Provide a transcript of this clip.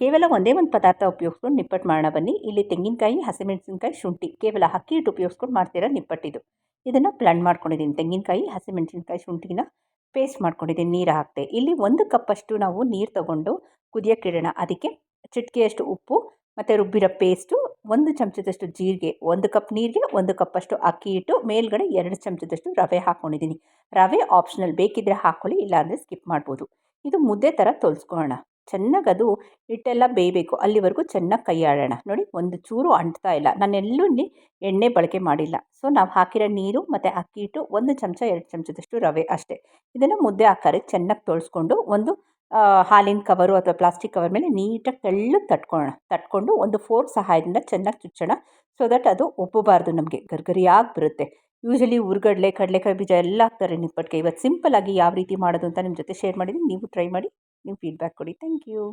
ಕೇವಲ ಒಂದೇ ಒಂದು ಪದಾರ್ಥ ಉಪಯೋಗಿಸ್ಕೊಂಡು ನಿಪ್ಪಟ್ಟು ಮಾಡೋಣ ಬನ್ನಿ. ಇಲ್ಲಿ ತೆಂಗಿನಕಾಯಿ, ಹಸಿಮೆಣಸಿನಕಾಯಿ, ಶುಂಠಿ, ಕೇವಲ ಅಕ್ಕಿ ಹಿಟ್ಟು ಉಪಯೋಗಿಸ್ಕೊಂಡು ಮಾಡ್ತಿರೋ ನಿಪ್ಪಟ್ಟಿದು. ಇದನ್ನು ಬ್ಲೆಂಡ್ ಮಾಡ್ಕೊಂಡಿದ್ದೀನಿ. ತೆಂಗಿನಕಾಯಿ, ಹಸಿಮೆಣಸಿನಕಾಯಿ, ಶುಂಠಿನ ಪೇಸ್ಟ್ ಮಾಡ್ಕೊಂಡಿದ್ದೀನಿ. ನೀರು ಹಾಕ್ತೆ ಇಲ್ಲಿ ಒಂದು ಕಪ್ಪಷ್ಟು ನಾವು ನೀರು ತೊಗೊಂಡು ಕುದಿಯೋಕ್ಕಿಡೋಣ ಅದಕ್ಕೆ ಚಿಟಿಕೆಯಷ್ಟು ಉಪ್ಪು ಮತ್ತು ರುಬ್ಬಿರೋ ಪೇಸ್ಟು ಒಂದು ಚಮಚದಷ್ಟು ಜೀರಿಗೆ, ಒಂದು ಕಪ್ ನೀರಿಗೆ, ಒಂದು ಕಪ್ಪಷ್ಟು ಅಕ್ಕಿ ಹಿಟ್ಟು, ಮೇಲ್ಗಡೆ ಎರಡು ಚಮಚದಷ್ಟು ರವೆ ಹಾಕ್ಕೊಂಡಿದ್ದೀನಿ ರವೆ ಆಪ್ಷನಲ್ ಬೇಕಿದ್ದರೆ ಹಾಕ್ಕೊಳ್ಳಿ ಇಲ್ಲಾಂದರೆ ಸ್ಕಿಪ್ ಮಾಡ್ಬೋದು. ಇದು ಮುದ್ದೆ ಥರ ತೊಳ್ಸ್ಕೊಳ್ಳೋಣ ಚೆನ್ನಾಗಿ ಅದು ಹಿಟ್ಟೆಲ್ಲ ಬೇಯಬೇಕು. ಅಲ್ಲಿವರೆಗೂ ಚೆನ್ನಾಗಿ ಕೈ ಆಡೋಣ ನೋಡಿ ಒಂದು ಚೂರು ಅಂಟ್ತಾ ಇಲ್ಲ. ನಾನೆಲ್ಲೂ ಇಲ್ಲಿ ಎಣ್ಣೆ ಬಳಕೆ ಮಾಡಿಲ್ಲ. ಸೊ ನಾವು ಹಾಕಿರೋ ನೀರು ಮತ್ತು ಅಕ್ಕಿ ಹಿಟ್ಟು ಒಂದು ಚಮಚ, ಎರಡು ಚಮಚದಷ್ಟು ರವೆ ಅಷ್ಟೇ. ಇದನ್ನು ಮುದ್ದೆ ಆಕಾರಕ್ಕೆ ಚೆನ್ನಾಗಿ ತೊಳ್ಸ್ಕೊಂಡು ಒಂದು ಹಾಲಿನ ಕವರು ಅಥವಾ ಪ್ಲಾಸ್ಟಿಕ್ ಕವರ್ ಮೇಲೆ ನೀಟಾಗಿ ತೆಳ್ಳಗೆ ತಟ್ಕೊಳ್ಳೋಣ ತಟ್ಕೊಂಡು ಒಂದು ಫೋರ್ಕ್ ಸಹಾಯದಿಂದ ಚೆನ್ನಾಗಿ ಚುಚ್ಚೋಣ. ಸೊ ದಟ್ ಅದು ಒಬ್ಬಬಾರ್ದು ನಮಗೆ. ಗರ್ಗರಿಯಾಗಿ ಬರುತ್ತೆ. ಯೂಶಲಿ ಉರ್ಗಡ್ಲೆ, ಕಡಲೆಕಾಯಿ ಬೀಜ ಎಲ್ಲ ಹಾಕ್ತಾರೆ ನಿಪ್ಪಟ್ಟಿಗೆ ಇವತ್ತು ಸಿಂಪಲ್ಲಾಗಿ ಯಾವ ರೀತಿ ಮಾಡೋದು ಅಂತ ನಿಮ್ಮ ಜೊತೆ ಶೇರ್ ಮಾಡಿದ್ದೀನಿ. ನೀವು ಟ್ರೈ ಮಾಡಿ. ನೀವು ಫೀಡ್ಬ್ಯಾಕ್ ಕೊಡಿ ಥ್ಯಾಂಕ್ ಯು